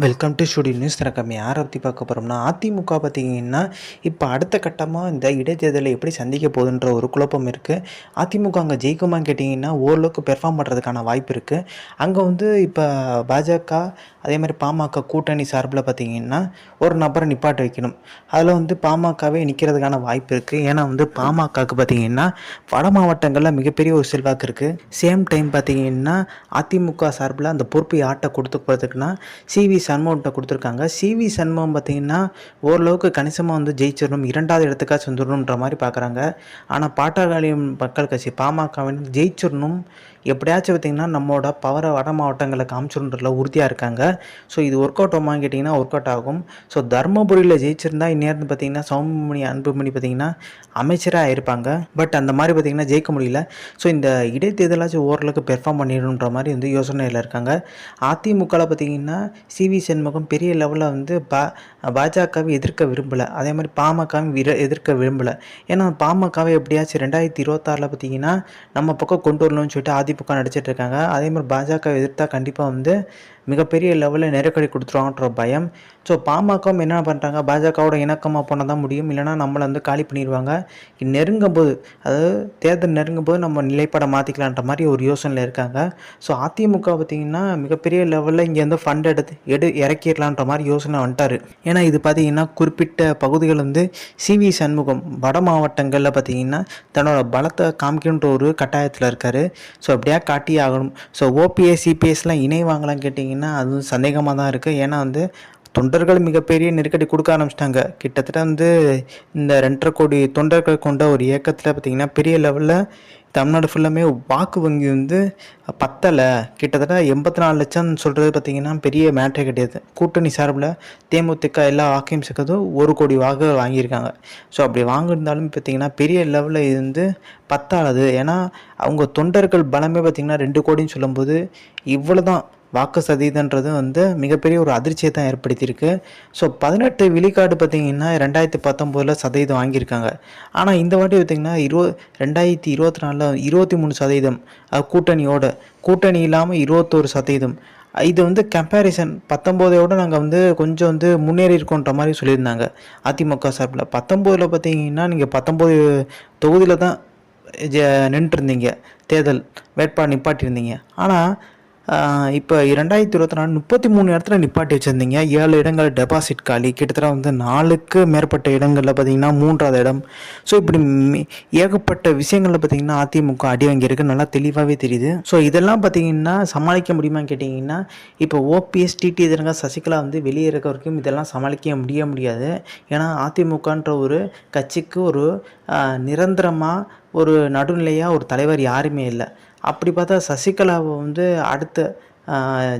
Welcome to Studio News திறக்கம் யாரை பற்றி பார்க்க போகிறோம்னா அதிமுக பார்த்தீங்கன்னா இப்போ அடுத்த கட்டமாக இந்த இடைத்தேர்தலை எப்படி சந்திக்க போகுதுன்ற ஒரு குழப்பம் இருக்குது அதிமுக அங்கே ஜெயிக்குமான்னு கேட்டிங்கன்னா ஓரளவுக்கு பெர்ஃபார்ம் பண்ணுறதுக்கான வாய்ப்பு இருக்குது அங்கே வந்து இப்போ பாஜக அதே மாதிரி பாமக கூட்டணி சார்பில் பார்த்தீங்கன்னா ஒரு நபரை நிப்பாட்ட வைக்கணும். அதில் வந்து பாமகவே நிற்கிறதுக்கான வாய்ப்பு இருக்குது ஏன்னா வந்து பாமகக்கு பார்த்தீங்கன்னா வட மாவட்டங்களில் மிகப்பெரிய ஒரு செல்வாக்கு இருக்குது சேம் டைம் பார்த்தீங்கன்னா அதிமுக சார்பில் அந்த பொறுப்பை ஆட்டை கொடுத்து போகிறதுக்குன்னா சிவி சண்முகம்கிட்ட கொடுத்துருக்காங்க. சிவி சண்முகம் பார்த்தீங்கன்னா ஓரளவுக்கு கணிசமாக வந்து ஜெயிச்சிடணும் இரண்டாவது இடத்துக்காக வந்துடணுன்ற மாதிரி பார்க்குறாங்க. ஆனால் பாட்டாளி மக்கள் கட்சி பாமகவின் ஜெயிச்சிடணும் எப்படியாச்சும் பார்த்திங்கன்னா நம்மளோட பவரை வட மாவட்டங்களில் காமிச்சிடுன்றதுல உறுதியாக இருக்காங்க. ஸோ இது ஒர்க் அவுட் ஆகுமான்னு கேட்டிங்கன்னா ஒர்க் அவுட் ஆகும். ஸோ தர்மபுரியில் ஜெயிச்சிருந்தா இந்நேரம் பார்த்தீங்கன்னா சௌமணி அன்புமணி பார்த்திங்கன்னா அமைச்சராக ஆயிருப்பாங்க பட் அந்த மாதிரி பார்த்திங்கன்னா ஜெயிக்க முடியல. ஸோ இந்த இடைத்தேர்தலாச்சும் ஓரளவுக்கு பெர்ஃபார்ம் பண்ணிடணுன்ற மாதிரி வந்து யோசனையில் இருக்காங்க. அதிமுகவில் பார்த்தீங்கன்னா சிவி சண்முகம் பெரிய லெவலில் வந்து பா பாஜகவை எதிர்க்க விரும்பலை. அதே மாதிரி பாமகவை விர எதிர்க்க விரும்பலை. ஏன்னா பாமகவை எப்படியாச்சும் ரெண்டாயிரத்தி இருபத்தாறில் பார்த்தீங்கன்னா நம்ம பக்கம் கொண்டு வரணும்னு சொல்லிட்டு அதிமுக நடிச்சிட்ருக்காங்க அதே மாதிரி பாஜக எதிர்த்தா கண்டிப்பாக வந்து மிகப்பெரிய லெவலில் நெருக்கடி கொடுத்துருவாங்கன்ற பயம். ஸோ பாமகவும் என்ன பண்ணுறாங்க பாஜகவோட இணக்கமாக போனால் தான் முடியும். இல்லைனா நம்மளை வந்து காலி பண்ணிடுவாங்க நெருங்கும் போது அதாவது தேர்தல் நெருங்கும் போது நம்ம நிலைப்பட மாற்றிக்கலான்ற மாதிரி ஒரு யோசனையில் இருக்காங்க. ஸோ அதிமுக பார்த்திங்கன்னா மிகப்பெரிய லெவலில் இங்கேருந்து ஃபண்ட் எடுத்து எடு இறக்கிடலான்ற மாதிரி யோசனை வந்துட்டார். ஏன்னா இது பார்த்திங்கன்னா குறிப்பிட்ட பகுதிகள் வந்து சிவி சண்முகம் வட மாவட்டங்களில் பார்த்திங்கன்னா தன்னோட பலத்தை காமிக்கணுன்ற ஒரு கட்டாயத்தில் இருக்கார். ஸோ அப்படியே காட்டி ஆகணும். ஸோ ஓபிஎஸ் சிபிஎஸ்லாம் இணைவாங்களான்னு கேட்டிங்கன்னா அதுவும் சந்தேகமாக தான் இருக்குது ஏன்னா வந்து தொண்டர்கள் மிகப்பெரிய நெருக்கடி கொடுக்க ஆரம்பிச்சிட்டாங்க. கிட்டத்தட்ட வந்து இந்த ரெண்டரை கோடி தொண்டர்கள் கொண்ட ஒரு இயக்கத்தில் பார்த்திங்கன்னா பெரிய லெவலில் தமிழ்நாடு ஃபுல்லாமே வாக்கு வங்கி வந்து பத்தலை. கிட்டத்தட்ட எண்பத்தி நாலு லட்சம் சொல்கிறது பார்த்திங்கன்னா பெரிய மேட்டரே கிடையாது. கூட்டணி சார்பில் தேமுதிக எல்லா வாக்கையும் சேர்க்கறதும் ஒரு கோடி வாக்கு வாங்கியிருக்காங்க. ஸோ அப்படி வாங்கியிருந்தாலும் பார்த்திங்கன்னா பெரிய லெவலில் இது வந்து பத்தாளது ஏன்னா அவங்க தொண்டர்கள் பலமே பார்த்திங்கன்னா ரெண்டு கோடின்னு சொல்லும்போது இவ்வளோ தான் வாக்கு சதவீதன்றது வந்து மிகப்பெரிய ஒரு அதிர்ச்சியை தான் ஏற்படுத்தியிருக்கு. ஸோ பதினெட்டு விழுக்காடு பார்த்திங்கன்னா ரெண்டாயிரத்தி பத்தொம்போதில் சதவீதம் வாங்கியிருக்காங்க. ஆனால் இந்த வாட்டி பார்த்திங்கன்னா இருபது ரெண்டாயிரத்தி இருபத்தி நாலில் இருபத்தி மூணு சதவீதம் கூட்டணியோட கூட்டணி இல்லாமல் இருபத்தோரு சதவீதம். இது வந்து கம்பேரிசன் பத்தொம்போதையோட நாங்கள் வந்து கொஞ்சம் வந்து முன்னேறி இருக்கோன்ற மாதிரி சொல்லியிருந்தாங்க. அதிமுக சார்பில். பத்தொம்போதில் பார்த்தீங்கன்னா நீங்கள் பத்தொம்போது தொகுதியில் தான் நின்றுருந்தீங்க. தேர்தல் வேட்பாளர் நிப்பாட்டியிருந்தீங்க. ஆனால் இப்போ இரண்டாயிரத்தி இருபத்தி நாலு முப்பத்தி மூணு இடத்துல நிப்பாட்டி வச்சுருந்தீங்க. ஏழு இடங்கள் டெபாசிட் காலி. கிட்டத்தட்ட வந்து நாலுக்கு மேற்பட்ட இடங்களில் பார்த்தீங்கன்னா மூன்றாவது இடம். ஸோ இப்படி ஏகப்பட்ட விஷயங்களில் பார்த்தீங்கன்னா அதிமுக அடி வாங்கியிருக்கு. நல்லா தெளிவாகவே தெரியுது. ஸோ இதெல்லாம் பார்த்தீங்கன்னா சமாளிக்க முடியுமான்னு கேட்டிங்கன்னா இப்போ ஓபிஎஸ் டிடி இதரங்க சசிகலா வந்து வெளியே இருக்க வரைக்கும் இதெல்லாம் சமாளிக்க முடிய முடியாது. ஏன்னா அதிமுகன்ற ஒரு கட்சிக்கு ஒரு நிரந்தரமாக ஒரு நடுநிலையாக ஒரு தலைவர் யாருமே இல்லை. அப்படி பார்த்தா சசிகலாவை வந்து அடுத்த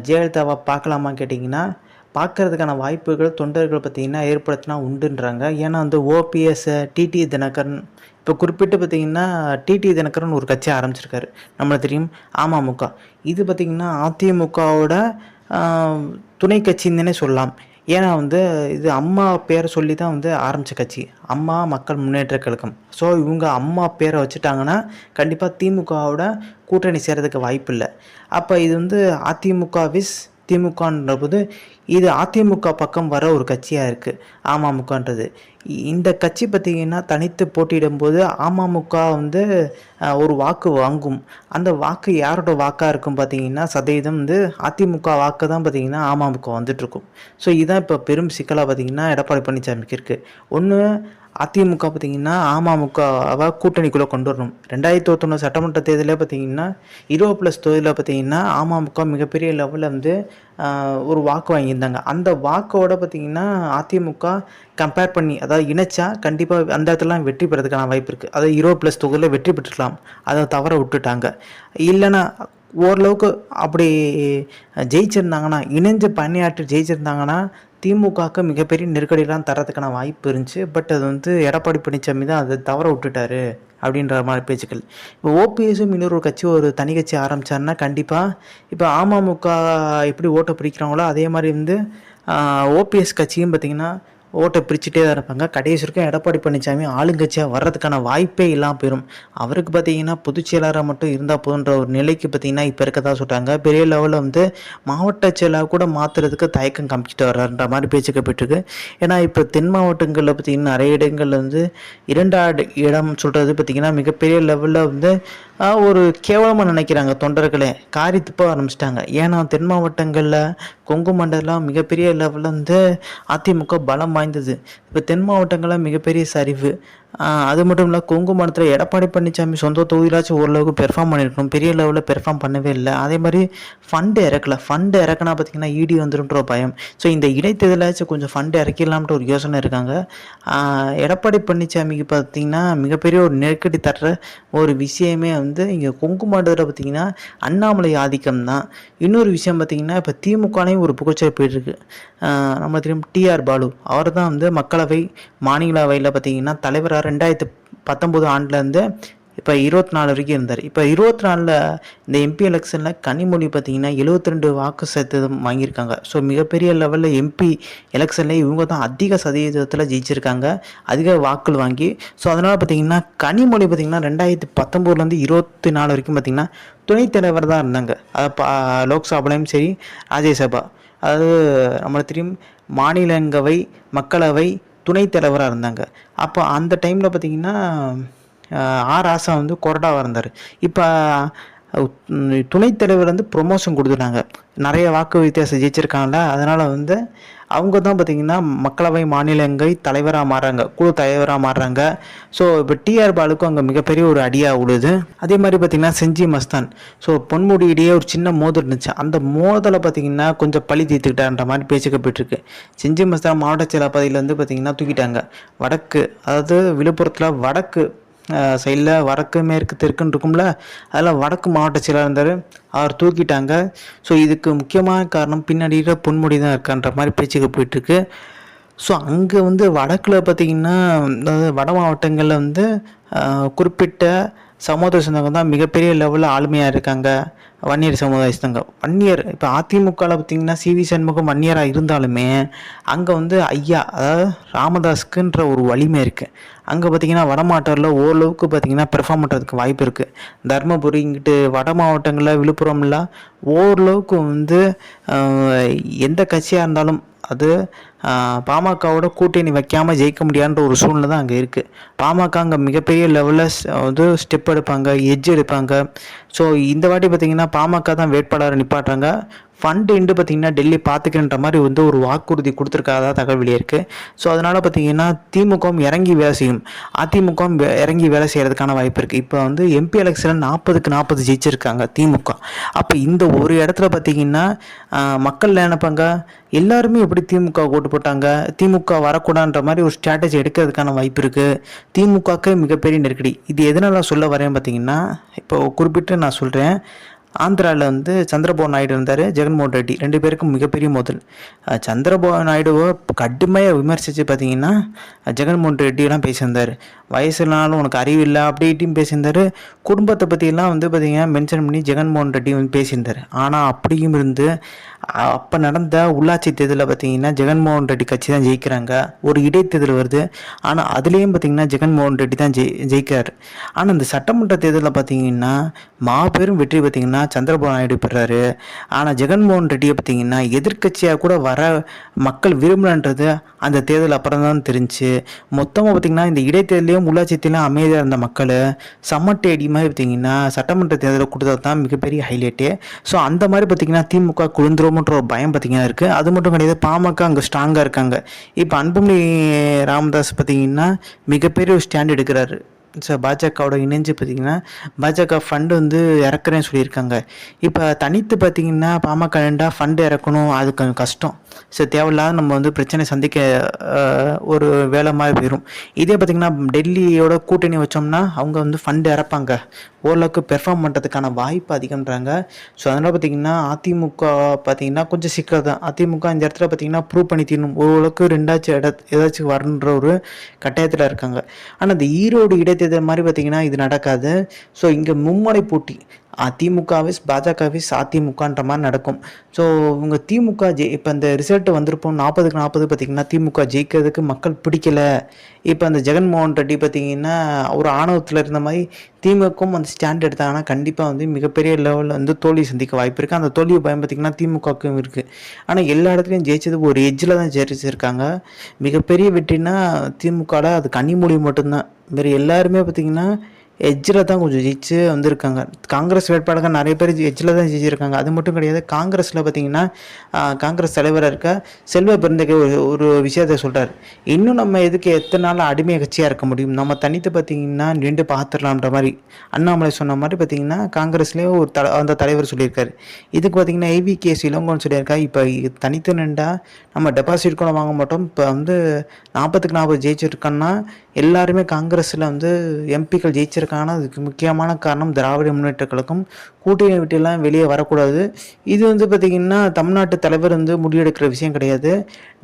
ஜெயலலிதாவை பார்க்கலாமா கேட்டிங்கன்னா பார்க்கறதுக்கான வாய்ப்புகள் தொண்டர்கள் பார்த்திங்கன்னா ஏற்படுத்தினா உண்டுன்றாங்க. ஏன்னா வந்து ஓபிஎஸ் டிடி தினகரன் இப்போ குறிப்பிட்டு பார்த்திங்கன்னா டிடி தினகரன் ஒரு கட்சி ஆரம்பிச்சிருக்காரு. நம்மளுக்கு தெரியும் அமமுக இது பார்த்திங்கன்னா அதிமுகவோட துணை கட்சின்னு சொல்லலாம். ஏன்னா வந்து இது அம்மா பேரை சொல்லி தான் வந்து ஆரம்பித்த கட்சி. அம்மா மக்கள் முன்னேற்ற கழகம். ஸோ இவங்க அம்மா பேரை வச்சுட்டாங்கன்னா கண்டிப்பாக திமுகவோட கூட்டணி சேரதுக்கு வாய்ப்பு இல்லை அப்போ இது வந்து அதிமுக விஸ் திமுகன்ற போது இது அதிமுக பக்கம் வர ஒரு கட்சியாக இருக்குது அமமுகன்றது. இந்த கட்சி பார்த்திங்கன்னா தனித்து போட்டியிடும்போது அமமுக வந்து ஒரு வாக்கு வாங்கும். அந்த வாக்கு யாரோட வாக்காக இருக்கும் பார்த்தீங்கன்னா சதவீதம் வந்து அதிமுக வாக்கு தான் பார்த்தீங்கன்னா அமமுக வந்துட்டுருக்கும் ஸோ இதுதான் இப்போ பெரும் சிக்கலாக பார்த்தீங்கன்னா எடப்பாடி பழனிசாமிக்கு இருக்குது ஒன்று அதிமுக பார்த்திங்கன்னா அமமுகவை கூட்டணிக்குள்ளே கொண்டு வரணும். ரெண்டாயிரத்தி ஒருத்தொன்று சட்டமன்ற தேர்தலில் பார்த்தீங்கன்னா இருபது ப்ளஸ் தொகுதியில் பார்த்தீங்கன்னா அமமுக மிகப்பெரிய லெவலில் வந்து ஒரு வாக்கு வாங்கியிருந்தாங்க. அந்த வாக்கோட பார்த்தீங்கன்னா அதிமுக கம்பேர் பண்ணி அதாவது இணைச்சா கண்டிப்பாக அந்த இடத்துலலாம் வெற்றி பெறதுக்கான வாய்ப்பு இருக்குது அதாவது இருபது ப்ளஸ் தொகுதியில் வெற்றி பெற்றுக்கலாம். அதை தவற விட்டுட்டாங்க. இல்லைன்னா ஓரளவுக்கு அப்படி ஜெயிச்சிருந்தாங்கன்னா இணைஞ்சு பணியாற்றி ஜெயிச்சிருந்தாங்கன்னா திமுகவுக்கு மிகப்பெரிய நெருக்கடியெல்லாம் தரதுக்கான வாய்ப்பு இருந்துச்சு. பட் அது வந்து எடப்பாடி பழனிசாமி தான் அதை தவற விட்டுட்டாரு அப்படின்ற மாதிரி பேச்சுக்கள். இப்போ ஓபிஎஸும் இன்னொரு கட்சி ஒரு தனி கட்சி ஆரம்பிச்சாருன்னா கண்டிப்பாக இப்போ அமமுக எப்படி ஓட்டை பிரிக்கிறாங்களோ அதே மாதிரி வந்து ஓபிஎஸ் கட்சியும் பார்த்திங்கன்னா ஓட்டை பிரிச்சுட்டே தான் இருப்பாங்க. கடைசி வரைக்கும் எடப்பாடி பழனிசாமி ஆளுங்கட்சியாக வர்றதுக்கான வாய்ப்பே இல்லாமல் போயிடும் அவருக்கு பார்த்தீங்கன்னா பொதுச் செயலாளராக மட்டும் இருந்தால் போதுன்ற ஒரு நிலைக்கு பார்த்தீங்கன்னா இப்போ இருக்கதா சொல்கிறாங்க பெரிய லெவலில் வந்து மாவட்ட செயலாக கூட மாற்றுறதுக்கு தயக்கம் காமிச்சிட்டு வர்றாருன்ற மாதிரி பேச்சுக்கு போயிட்டுருக்கு ஏன்னா இப்போ தென் மாவட்டங்களில் பார்த்தீங்கன்னா நிறைய இடங்கள்ல வந்து இரண்டாடு இடம் சொல்கிறது பார்த்தீங்கன்னா மிகப்பெரிய லெவலில் வந்து ஒரு கேவலமாக நினைக்கிறாங்க தொண்டர்களே. காரி துப்ப ஆரம்பிச்சிட்டாங்க. ஏன்னா தென் மாவட்டங்களில் கொங்கு மண்டலம் மிகப்பெரிய லெவலில் வந்து அதிமுக பலம் வாய்ந்தது. இப்போ தென் மாவட்டங்களில் மிகப்பெரிய சரிவு அது மட்டும் இல்லை கொங்கு எடப்பாடி பழனிசாமி சொந்த தொகுதியிலாச்சும் ஓரளவுக்கு பெர்ஃபார்ம் பண்ணியிருக்கணும் பெரிய லெவலில் பெர்ஃபார்ம் பண்ணவே இல்லை. அதே மாதிரி ஃபண்டு இறக்கல. ஃபண்டு இறக்குனா பார்த்தீங்கன்னா இடி வந்துருன்ற பயம். ஸோ இந்த இடைத்தேர்தலாச்சும் கொஞ்சம் ஃபண்டு இறக்கிடலாம்ன்ற ஒரு யோசனை இருக்காங்க. எடப்பாடி பழனிசாமிக்கு பார்த்தீங்கன்னா மிகப்பெரிய ஒரு நெருக்கடி தர்ற ஒரு விஷயமே வந்து இங்கே கொங்கு மண்டலத்தில் பார்த்தீங்கன்னா அண்ணாமலை ஆதிக்கம் தான் இன்னொரு விஷயம் பார்த்தீங்கன்னா இப்போ திமுகலையும் ஒரு புகழ்ச்சி போயிட்டுருக்கு. நம்ம தெரியும் டிஆர் பாலு. அவர் தான் வந்து மக்களவை மாநிலவையில் பார்த்தீங்கன்னா தலைவராக ரெண்டாயிரத்து பத்தொம்போது ஆண்டுலேருந்து இப்போ இருபத்தி நாலு வரைக்கும் இருந்தார். இப்போ இருபத்தி நாலில் இந்த எம்பி எலெக்ஷனில் கனிமொழி பார்த்தீங்கன்னா எழுபத்தி ரெண்டு வாக்கு சதவீதம் வாங்கியிருக்காங்க. ஸோ மிகப்பெரிய லெவலில் எம்பி எலெக்ஷனில் இவங்க தான் அதிக சதவீதத்தில் ஜெயிச்சிருக்காங்க. அதிக வாக்குகள் வாங்கி ஸோ அதனால் பார்த்தீங்கன்னா கனிமொழி பார்த்தீங்கன்னா ரெண்டாயிரத்தி பத்தொம்போதுலேருந்து இருபத்தி நாலு வரைக்கும் பார்த்தீங்கன்னா துணைத் தலைவர் தான் இருந்தாங்க. அதை பா லோக்சபாலையும் சரி ராஜ்யசபா. அதாவது நம்மளுக்கு தெரியும் மாநிலங்களவை மக்களவை துணைத் தலைவராக இருந்தாங்க. அப்போ அந்த டைமில் பார்த்தீங்கன்னா ஆர் ஆசா வந்து கொரடாவாக இருந்தார். இப்போ துணைத் தலைவர் வந்து ப்ரொமோஷன் கொடுத்துட்டாங்க. நிறைய வாக்கு வித்தியாசம் ஜெயிச்சிருக்காங்கள அதனால் வந்து அவங்க தான் பார்த்திங்கன்னா மக்களவை மாநிலங்கள் தலைவராக மாறுறாங்க குழு தலைவராக மாறுறாங்க. ஸோ இப்போ டிஆர் பாலுக்கும் அங்கே மிகப்பெரிய ஒரு அடியாக உழுது அதே மாதிரி பார்த்திங்கன்னா செஞ்சி மஸ்தான். ஸோ பொன்முடி இடையே ஒரு சின்ன மோதல் இருந்துச்சு. அந்த மோதலை பார்த்திங்கன்னா கொஞ்சம் பழி தீர்த்துக்கிட்டான்ற மாதிரி பேச்சுக்க போயிட்டுருக்கு. செஞ்சி மஸ்தான் மாவட்ட செயலாபதியிலேருந்து பார்த்திங்கன்னா தூக்கிட்டாங்க. வடக்கு அதாவது விழுப்புரத்தில் வடக்கு சைடில் வடக்கு மேற்கு தெற்குன்னு இருக்கும்ல அதில் வடக்கு மாவட்ட செயலாளர் இருந்தார். அவர் தூக்கிட்டாங்க. ஸோ இதுக்கு முக்கியமான காரணம் பின்னாடியில் பொன்முடி தான் இருக்கான்ற மாதிரி பேச்சுக்கு போயிட்டுருக்கு. ஸோ அங்கே வந்து வடக்கில் பார்த்திங்கன்னா அதாவது வட மாவட்டங்களில் வந்து குறிப்பிட்ட சமுதாய சொந்தங்க தான் மிகப்பெரிய லெவலில் ஆளுமையாக இருக்காங்க. வன்னியர் சமுதாய சொந்தங்க வன்னியர் இப்போ அதிமுகவில் பார்த்திங்கன்னா சிவி சண்முகம் வன்னியராக இருந்தாலுமே அங்கே வந்து ஐயா அதாவது ராமதாஸ்க்குன்ற ஒரு வலிமை இருக்குது அங்கே பார்த்தீங்கன்னா வட ஓரளவுக்கு பார்த்தீங்கன்னா பெர்ஃபார்ம் பண்ணுறதுக்கு வாய்ப்பு இருக்குது தருமபுரிங்கிட்டு வட மாவட்டங்களில் விழுப்புரம்லாம் ஓரளவுக்கு வந்து எந்த கட்சியாக இருந்தாலும் அது பாமகவோட கூட்டணி வைக்காமல் ஜெயிக்க முடியாதுன்ற ஒரு சூழ்நிலை தான் அங்கே இருக்குது பாமக அங்கே மிகப்பெரிய லெவலில் வந்து ஸ்டெப் எடுப்பாங்க எஜ் எடுப்பாங்க. ஸோ இந்த வாட்டி பார்த்திங்கன்னா பாமக தான் வேட்பாளரை நிப்பாட்டுறாங்க. ஃபண்டு இண்டு பார்த்தீங்கன்னா டெல்லி பார்த்துக்கின்ற மாதிரி வந்து ஒரு வாக்குறுதி கொடுத்துருக்காதா தகவல் வெளியிருக்கு இருக்குது ஸோ அதனால் பார்த்தீங்கன்னா திமுகவும் இறங்கி வேலை செய்யும். அதிமுகவும் வே- இறங்கி வேலை செய்கிறதுக்கான வாய்ப்பு இருக்குது இப்போ வந்து எம்பி எலெக்ஷனில் நாற்பதுக்கு நாற்பது ஜெயிச்சிருக்காங்க திமுக. அப்போ இந்த ஒரு இடத்துல பார்த்தீங்கன்னா மக்கள் நினைப்பாங்க? எல்லாருமே எப்படி திமுக ஓட்டு போட்டாங்க? திமுக வரக்கூடாதுன்ற மாதிரி ஒரு ஸ்ட்ராட்டஜி எடுக்கிறதுக்கான வாய்ப்பு இருக்குது திமுகவுக்கு மிகப்பெரிய நெருக்கடி. இது எதனால் சொல்ல வரேன் பார்த்தீங்கன்னா இப்போ குறிப்பிட்டு நான் சொல்கிறேன் ஆந்திராவில் வந்து சந்திரபாபு நாயுடு இருந்தார் ஜெகன்மோகன் ரெட்டி. ரெண்டு பேருக்கும் மிகப்பெரிய மோதல். அஹ் சந்திரபாபு நாயுடுவை கடுமையாக விமர்சித்து பார்த்தீங்கன்னா ஜெகன்மோகன் ரெட்டியெல்லாம் பேசியிருந்தார். வயசுனாலும் உனக்கு அறிவு இல்லை அப்படி இப்படின்னு பேசியிருந்தார். குடும்பத்தை பற்றியெல்லாம் வந்து பார்த்திங்கன்னா மென்ஷன் பண்ணி ஜெகன்மோகன் ரெட்டி வந்து பேசியிருந்தார். ஆனால் அப்படியும் இருந்து அப்போ நடந்த உள்ளாட்சி தேர்தலில் பார்த்தீங்கன்னா ஜெகன்மோகன் ரெட்டி கட்சி தான் ஜெயிக்கிறாங்க. ஒரு இடைத்தேர்தல் வருது. ஆனால் அதுலேயும் பார்த்தீங்கன்னா ஜெகன்மோகன் ரெட்டி தான் ஜெயி ஜெயிக்கிறார். ஆனால் இந்த சட்டமன்ற தேர்தலில் பார்த்தீங்கன்னா மாபெரும் வெற்றி பார்த்தீங்கன்னா சந்திரபாபு நாயுடு பெறாரு. ஆனால் ஜெகன்மோகன் ரெட்டியை பார்த்தீங்கன்னா எதிர்க்கட்சியாக கூட வர மக்கள் விரும்பலன்றது அந்த தேர்தல் அப்புறம் தான் தெரிஞ்சு. மொத்தமாக பார்த்தீங்கன்னா இந்த இடைத்தேர்தலையும் உள்ளாட்சி தேர்தலையும் அமைதியாக இருந்த மக்கள் சம்மட்டி அடி மாதிரி பார்த்தீங்கன்னா சட்டமன்ற தேர்தலை கொடுத்தது தான் மிகப்பெரிய ஹைலைட்டு. ஸோ அந்த மாதிரி பார்த்தீங்கன்னா திமுக குளிந்துருமோன்ற ஒரு பயம் பார்த்தீங்கன்னா இருக்குது அது மட்டும் கிடையாது பாமக அங்கே ஸ்ட்ராங்காக இருக்காங்க. இப்போ அன்புமணி ராமதாஸ் பார்த்தீங்கன்னா மிகப்பெரிய ஒரு ஸ்டாண்ட் எடுக்கிறாரு. ஸோ பாஜகவோட இணைஞ்சு பார்த்தீங்கன்னா பாஜக ஃபண்டு வந்து இறக்குறேன்னு சொல்லியிருக்காங்க. இப்போ தனித்து பார்த்தீங்கன்னா பாமக ரெண்டா ஃபண்டு இறக்கணும் அது கொஞ்சம் கஷ்டம். ஸோ தேவையில்லாத நம்ம வந்து பிரச்சனை சந்திக்க ஒரு வேலை மாதிரி போயிடும் இதே பார்த்திங்கன்னா டெல்லியோட கூட்டணி வச்சோம்னா அவங்க வந்து ஃபண்டு இறப்பாங்க. ஓரளவுக்கு பெர்ஃபார்ம் பண்ணுறதுக்கான வாய்ப்பு அதிகம்ன்றாங்க. ஸோ அதனால் பார்த்திங்கன்னா அதிமுக பார்த்திங்கன்னா கொஞ்சம் சிக்கல் தான். அதிமுக இந்த இடத்துல பார்த்திங்கன்னா ப்ரூவ் பண்ணி தீரணும். ஓரளவுக்கு ரெண்டாச்சும் இட ஏதாச்சும் வரணுன்ற ஒரு கட்டாயத்தில் இருக்காங்க. ஆனால் இந்த ஈரோடு இடைத்தேர்தல் மாதிரி பார்த்திங்கன்னா இது நடக்காது. ஸோ இங்கே மும்முனை போட்டி. அதிமுக பாஜகவிஸ் பாஜக அதிமுகன்ற மாதிரி நடக்கும். ஸோ இவங்க திமுக ஜெய் இப்போ இந்த ரிசல்ட் வந்திருப்போம் நாற்பதுக்கு நாற்பது பார்த்தீங்கன்னா திமுக ஜெயிக்கிறதுக்கு மக்கள் பிடிக்கல. இப்போ அந்த ஜெகன்மோகன் ரெட்டி பார்த்திங்கன்னா ஒரு ஆணவத்தில் இருந்த மாதிரி திமுகவும் அந்த ஸ்டாண்ட் எடுத்தாங்கன்னா கண்டிப்பாக வந்து மிகப்பெரிய லெவலில் வந்து தோல்வி சந்திக்க வாய்ப்பு இருக்குது அந்த தோல்வியை பயம் பார்த்திங்கன்னா திமுகவுக்கும் இருக்குது ஆனால் எல்லா இடத்துலையும் ஜெயிச்சது ஒரு எஜ்ஜில் தான் ஜெயிச்சிருக்காங்க. மிகப்பெரிய வெற்றினா திமுகவில் அது கனிமொழி மட்டும்தான். வேறு எல்லாருமே பார்த்திங்கன்னா எஜ்ஜில் தான் கொஞ்சம் ஜெயிச்சு வந்திருக்காங்க. காங்கிரஸ் வேட்பாளர்கள் நிறைய பேர் எஜ்ஜில் தான் ஜெயிச்சிருக்காங்க. அது மட்டும் கிடையாது காங்கிரஸில் பார்த்தீங்கன்னா காங்கிரஸ் தலைவராக இருக்க செல்வ பிறந்தகை ஒரு ஒரு விஷயத்த சொல்கிறார் இன்னும் நம்ம எதுக்கு எத்தனை நாள் அடிமை கட்சியாக இருக்க முடியும்? நம்ம தனித்து பார்த்தீங்கன்னா நின்று பார்த்துடலான்ற மாதிரி. அண்ணாமலை சொன்ன மாதிரி பார்த்தீங்கன்னா காங்கிரஸ்லேயே ஒரு தல அந்த தலைவர் சொல்லியிருக்காரு. இதுக்கு பார்த்தீங்கன்னா ஐவி கேஸ் இளங்கோன்னு சொல்லியிருக்கா. இப்போ தனித்து நின்றா நம்ம டெபாசிட் கூட வாங்க மாட்டோம். இப்போ வந்து நாற்பத்துக்கு நாற்பது ஜெயிச்சிருக்கோன்னா எல்லாருமே காங்கிரஸில் வந்து எம்பிக்கள் ஜெயிச்சிருக்காங்கன்னா அதுக்கு முக்கியமான காரணம் திராவிட முன்னேற்ற கழகம் கூட்டணி விட்டுலாம் வெளியே வரக்கூடாது. இது வந்து பார்த்திங்கன்னா தமிழ்நாட்டு தலைவர் வந்து முடிவெடுக்கிற விஷயம் கிடையாது.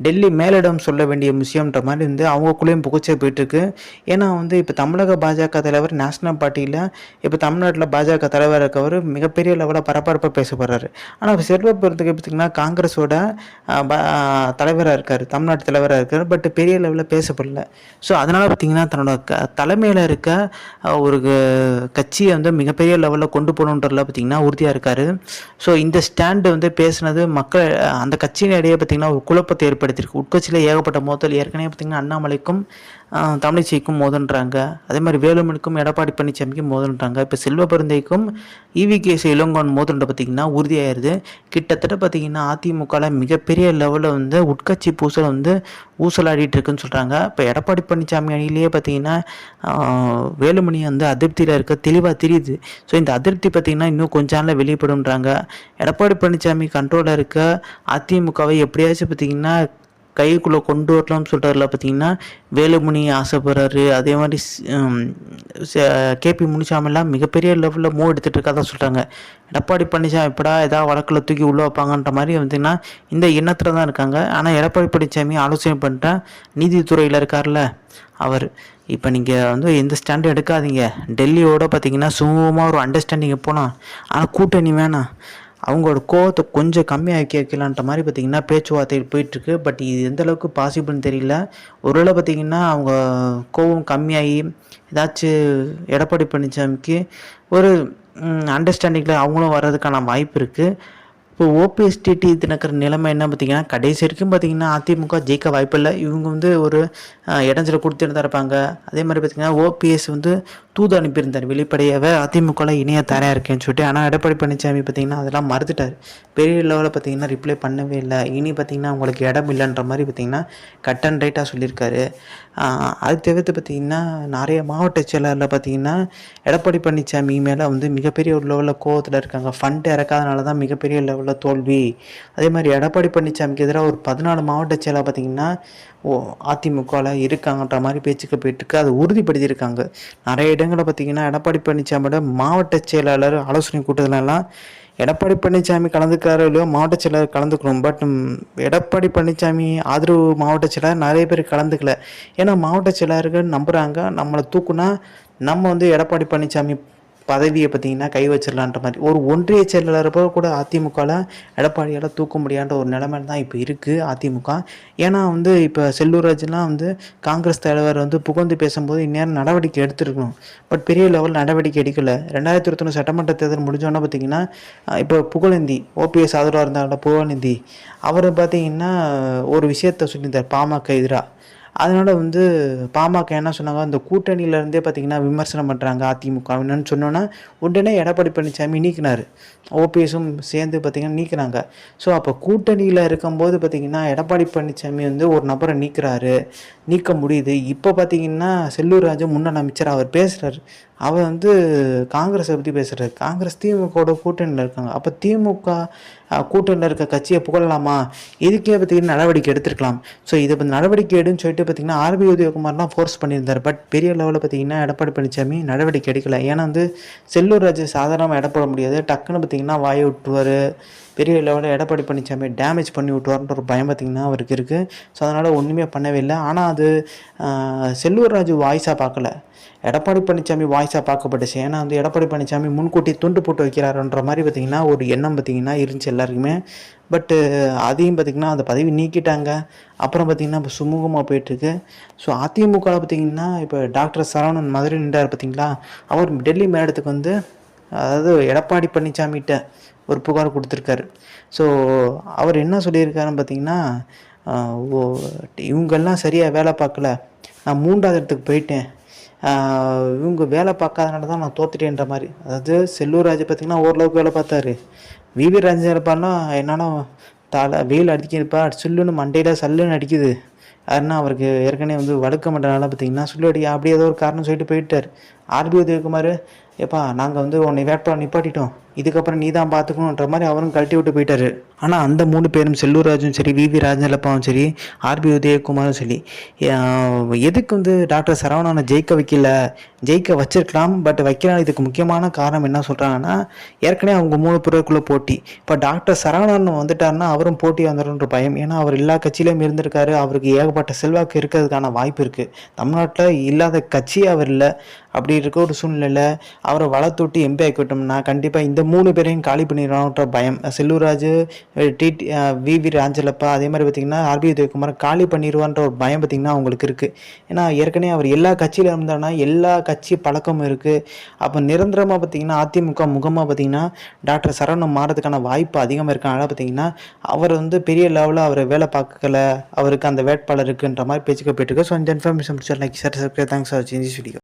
டெல்லி மேலிடம் சொல்ல வேண்டிய விஷயம்ன்ற மாதிரி வந்து அவங்களுக்குள்ளேயும் புகச்சே போயிட்டுருக்கு. ஏன்னா வந்து இப்போ தமிழக பாஜக தலைவர் நேஷனல் பார்ட்டியில் இப்போ தமிழ்நாட்டில் பாஜக தலைவர் இருக்கவர் மிகப்பெரிய லெவலில் பரபரப்பாக பேசப்படுறாரு. ஆனால் செல்வ பொறுத்துக்கு பார்த்திங்கன்னா காங்கிரஸோட தலைவராக இருக்கார் தமிழ்நாட்டு தலைவராக இருக்கார் பட் பெரிய லெவலில் பேசப்படல. ஸோ அதனால் பார்த்திங்கன்னா தன்னோட க தலைமையில் இருக்க ஒரு ஒரு கட்சியை வந்து மிகப்பெரிய லெவலில் கொண்டு போகணுன்றதுல பார்த்திங்கன்னா உறுதியாக இருக்கார். ஸோ இந்த ஸ்டாண்டு வந்து பேசுனது மக்கள் அந்த அந்த கட்சியினிடையே பார்த்திங்கன்னா ஒரு குழப்பத்தை ஏற்படுத்தியிருக்கு. உட்கட்சியில் ஏகப்பட்ட மோதல். ஏற்கனவே பார்த்திங்கன்னா அண்ணாமலைக்கும் தமிழிசைக்கும் மோதன்றாங்க. அதே மாதிரி வேலுமணிக்கும் எடப்பாடி பழனிசாமிக்கும் மோதன்றாங்க. இப்போ செல்வ பெருந்தைக்கும் இவி கேஸ் இளங்கோன் மோதல்ன்ற பார்த்திங்கன்னா உறுதியாயிருது. கிட்டத்தட்ட பார்த்திங்கன்னா அதிமுகவில் மிகப்பெரிய லெவலில் வந்து உட்கட்சி பூசல் வந்து ஊசலாடிட்டு இருக்குன்னு சொல்கிறாங்க இப்போ எடப்பாடி பழனிசாமி அணியிலேயே பார்த்தீங்கன்னா வேலுமணி வந்து அதிருப்தியில் இருக்க தெளிவாக தெரியுது. ஸோ இந்த அதிருப்தி பார்த்திங்கன்னா இன்னும் கொஞ்ச நாளில் வெளிப்படுன்றாங்க எடப்பாடி பழனிசாமி கண்ட்ரோலில் இருக்க அதிமுகவை எப்படியாச்சும் பார்த்திங்கன்னா கைக்குள்ளே கொண்டு வரலாம்னு சொல்கிறதுல பார்த்தீங்கன்னா வேலுமணி ஆசைப்படுறாரு. அதே மாதிரி கேபி முனிசாமிலாம் மிகப்பெரிய லெவலில் மூவ் எடுத்துகிட்டு இருக்கா தான் சொல்கிறாங்க எடப்பாடி பழனிசாமி எப்படா ஏதாவது வழக்கில் தூக்கி உள்ளே வைப்பாங்கன்ற மாதிரி பார்த்தீங்கன்னா இந்த எண்ணத்தில் தான் இருக்காங்க. ஆனால் எடப்பாடி பழனிசாமி ஆலோசனை பண்ணிட்டா நீதித்துறையில் இருக்கார்ல அவர். இப்போ நீங்கள் வந்து எந்த ஸ்டாண்டும் எடுக்காதீங்க. டெல்லியோட பார்த்தீங்கன்னா சுமூகமாக ஒரு அண்டர்ஸ்டாண்டிங் போகலாம் ஆனால் கூட்டணி வேணாம். அவங்களோட கோவத்தை கொஞ்சம் கம்மியாக்கி வைக்கலான்ற மாதிரி பார்த்திங்கன்னா பேச்சுவார்த்தை போயிட்டுருக்கு. பட் இது எந்த அளவுக்கு பாசிபிள்னு தெரியல. ஒருவேளை பார்த்தீங்கன்னா அவங்க கோவம் கம்மியாகி ஏதாச்சும் எடப்பாடி பழனிசாமிக்கு ஒரு அண்டர்ஸ்டாண்டிங்கில் அவங்களும் வர்றதுக்கான வாய்ப்பு இருக்குது இப்போ ஓபிஎஸ்டிடி தினக்கிற நிலைமை என்ன பார்த்தீங்கன்னா கடைசி வரைக்கும் பார்த்தீங்கன்னா அதிமுக ஜெயிக்க வாய்ப்பில்லை இவங்க வந்து ஒரு அஹ், கொடுத்துட்டு தான் இருப்பாங்க. அதே மாதிரி பார்த்திங்கன்னா ஓபிஎஸ் வந்து தூது அனுப்பியிருந்தார். வெளிப்படையாகவே அதிமுகவில் இணைய தரையாக இருக்கேன்னு சொல்லிட்டு ஆனால் எடப்பாடி பழனிசாமி பார்த்தீங்கன்னா அதெல்லாம் மறுத்துட்டார். பெரிய லெவலில் பார்த்தீங்கன்னா ரிப்ளை பண்ணவே இல்லை. இனி பார்த்தீங்கன்னா உங்களுக்கு இடம் இல்லைன்ற மாதிரி பார்த்தீங்கன்னா கட் அண்ட் ரைட்டாக சொல்லியிருக்காரு. அது தவிர்த்து பார்த்தீங்கன்னா நிறைய மாவட்ட செயலரில் பார்த்தீங்கன்னா எடப்பாடி பழனிசாமி மேலே வந்து மிகப்பெரிய ஒரு லெவலில் கோவத்தில் இருக்காங்க. ஃபண்ட் இறக்காதனால தான் மிகப்பெரிய லெவலில் தோல்வி. அதே மாதிரி எடப்பாடி பழனிசாமிக்கு எதிராக ஒரு பதினாலு மாவட்ட செயலாக பார்த்தீங்கன்னா ஓ அதிமுகவில் இருக்காங்கன்ற மாதிரி பேச்சுக்கு போயிட்டுருக்கு அதை உறுதிப்படுத்தியிருக்காங்க. நிறைய இடம் இடங்களை பார்த்தீங்கன்னா எடப்பாடி பழனிசாமியோட மாவட்ட செயலாளர் ஆலோசனை கூட்டத்திலலாம் எடப்பாடி பழனிசாமி கலந்துக்கிறாரோ இல்லையோ மாவட்ட செயலர் கலந்துக்கணும். பட் எடப்பாடி பழனிசாமி ஆதரவு மாவட்ட செயலர் நிறைய பேர் கலந்துக்கல. ஏன்னா மாவட்ட செயலர்கள் நம்புகிறாங்க நம்மளை தூக்குனா நம்ம வந்து எடப்பாடி பழனிசாமி பதவியை பார்த்தீங்கன்னா கை வச்சிடலான்ற மாதிரி. ஒரு ஒன்றிய செயலாளர் கூட அதிமுகவில் எடப்பாடியால் தூக்க முடியாத ஒரு நிலைமை தான் இப்போ இருக்குது அதிமுக. ஏன்னா வந்து இப்போ செல்லூர்ராஜ்லாம் வந்து காங்கிரஸ் தலைவர் வந்து புகழ்ந்து பேசும்போது இந்நேரம் நடவடிக்கை எடுத்திருக்கணும். பட் பெரிய லெவல் நடவடிக்கை எடுக்கலை. ரெண்டாயிரத்தி இருபத்தொன்று சட்டமன்ற தேர்தல் முடிஞ்சோன்னா பார்த்தீங்கன்னா இப்போ புகழேந்தி ஓபிஎஸ் ஆதரவாக இருந்தாங்க புகழேந்தி அவர் பார்த்தீங்கன்னா ஒரு விஷயத்த சொல்லியிருந்தார் பாமக எதிராக அதனால் வந்து பாமக என்ன சொன்னாங்க? அந்த கூட்டணியிலேருந்தே பார்த்தீங்கன்னா விமர்சனம் பண்ணுறாங்க அதிமுக. என்னன்னு சொன்னோன்னா உடனே எடப்பாடி பழனிசாமி நீக்கினார். ஓபிஎஸும் சேர்ந்து பார்த்தீங்கன்னா நீக்கிறாங்க ஸோ அப்போ கூட்டணியில் இருக்கும்போது பார்த்தீங்கன்னா எடப்பாடி பழனிசாமி வந்து ஒரு நபரை நீக்கிறாரு. நீக்க முடியுது. இப்போ பார்த்தீங்கன்னா செல்லூர் ராஜு முன்னாள் அமைச்சர் அவர் பேசுகிறாரு அவர் வந்து காங்கிரஸை பற்றி பேசுகிறாரு காங்கிரஸ் திமுகவோட கூட்டணியில் இருக்காங்க. அப்போ திமுக கூட்டணியில் இருக்க கட்சியை புகழலாமா? இதுக்கே பார்த்தீங்கன்னா நடவடிக்கை எடுத்திருக்கலாம். ஸோ இதை பற்றி நடவடிக்கை எடுன்னு சொல்லிட்டு பார்த்தீங்கன்னா ஆர்பி உதயகுமார்லாம் ஃபோர்ஸ் பண்ணியிருந்தார். பட் பெரிய லெவலில் பார்த்தீங்கன்னா எடப்பாடி பழனிசாமி நடவடிக்கை எடுக்கல. ஏன்னா வந்து செல்லூர் ராஜு சாதாரணமாக எடப்பட முடியாது. டக்குன்னு பார்த்தீங்கன்னா வாயை விட்டுருவார். பெரிய லெவலில் எடப்பாடி பழனிசாமி டேமேஜ் பண்ணி விட்டுவார்ன்ற ஒரு பயம் பார்த்திங்கன்னா அவருக்கு இருக்குது ஸோ அதனால் ஒன்றுமே பண்ணவே இல்லை. ஆனால் அது செல்லூர் ராஜு வாய்ஸாக பார்க்கல. எடப்பாடி பழனிசாமி வாய்ஸாக பார்க்கப்பட்டுச்சு. ஏன்னா வந்து எடப்பாடி பழனிசாமி முன்கூட்டி துண்டு போட்டு வைக்கிறாருன்ற மாதிரி பார்த்திங்கன்னா ஒரு எண்ணம் பார்த்திங்கன்னா இருந்துச்சு எல்லாருக்குமே. பட்டு அதையும் பார்த்திங்கன்னா அந்த பதவி நீக்கிட்டாங்க. அப்புறம் பார்த்திங்கன்னா இப்போ சுமூகமாக போயிட்டுருக்கு. ஸோ அதிமுகவில் பார்த்திங்கன்னா இப்போ டாக்டர் சரவணன் மதுரை நின்றார் பார்த்தீங்களா? அவர் டெல்லி மேடத்துக்கு வந்து அதாவது எடப்பாடி பழனிசாமிகிட்ட ஒரு புகார் கொடுத்துருக்காரு. ஸோ அவர் என்ன சொல்லியிருக்காருன்னு பார்த்தீங்கன்னா ஓ இவங்கெல்லாம் சரியாக வேலை பார்க்கல. நான் மூன்றாவது இடத்துக்கு போயிட்டேன். இவங்க வேலை பார்க்காதனால தான் நான் தோத்துட்டேன்ற மாதிரி. அதாவது செல்லூர் ராஜ் பார்த்திங்கன்னா ஓரளவுக்கு வேலை பார்த்தாரு. விவி ராஜேந்திரப்பான்னா என்னன்னா தலை வெயில் அடிக்கிறப்ப சுல்லுன்னு மண்டையில் சல்லுன்னு அடிக்குது. அதுனா அவருக்கு ஏற்கனவே வந்து வழுக்க மாட்டனால பார்த்தீங்கன்னா சொல்லி அடி அப்படி ஏதோ ஒரு காரணம் சொல்லிட்டு போயிட்டார். ஆர்பி உதயகுமார் ஏப்பா நாங்கள் வந்து உன்னை வேட்பாளர் நிப்பாட்டிட்டோம். இதுக்கப்புறம் நீ தான் பார்த்துக்கணுன்ற மாதிரி அவரும் கழட்டி விட்டு போயிட்டாரு. ஆனால் அந்த மூணு பேரும் செல்லூர் ராஜும் சரி விவி ராஜலப்பாவும் சரி ஆர்பி உதயகுமாரும் சரி எதுக்கு வந்து டாக்டர் சரவணனை ஜெயிக்க வைக்கல? ஜெயிக்க வச்சிருக்கலாம் பட் வைக்கலாம் இதுக்கு முக்கியமான காரணம் என்ன சொல்கிறாங்கன்னா ஏற்கனவே அவங்க மூணு பேருக்குள்ளே போட்டி. இப்போ டாக்டர் சரவணன் வந்துட்டாருன்னா அவரும் போட்டி வந்துடும்ன்ற பயம். ஏன்னா அவர் எல்லா கட்சியிலையும் இருந்திருக்காரு. அவருக்கு ஏகப்பட்ட செல்வாக்கு இருக்கிறதுக்கான வாய்ப்பு இருக்குது தமிழ்நாட்டில் இல்லாத கட்சியே அவர் இல்லை. அப்படி இருக்க ஒரு சூழ்நிலையில் அவரை வளர்த்துட்டு எம்பி ஆக்கிவிட்டோம்னா கண்டிப்பாக இந்த மூணு பேரையும் காலி பண்ணிடுவான்ற பயம். Sellur Raju T V V Rajan Chellappa அதே மாதிரி பார்த்திங்கன்னா ஆர்பி உதயகுமார் காலி பண்ணிடுவான்ற ஒரு பயம் பார்த்திங்கன்னா அவங்களுக்கு இருக்குது ஏன்னா ஏற்கனவே அவர் எல்லா கட்சியில் இருந்தாருன்னா எல்லா கட்சி பழக்கமும் இருக்குது அப்போ நிரந்தரமாக பார்த்திங்கன்னா அதிமுக முகமாக பார்த்திங்கன்னா டாக்டர் சரவணன் மாறதுக்கான வாய்ப்பு அதிகமாக இருக்கனால பார்த்திங்கன்னா அவர் வந்து பெரிய லெவலில் அவரை வேலை பார்க்கல. அவருக்கு அந்த வேட்பாளர் இருக்குன்ற மாதிரி பேச்சுக்க போயிட்டு ஸோ இந்த information like sir thanks for change video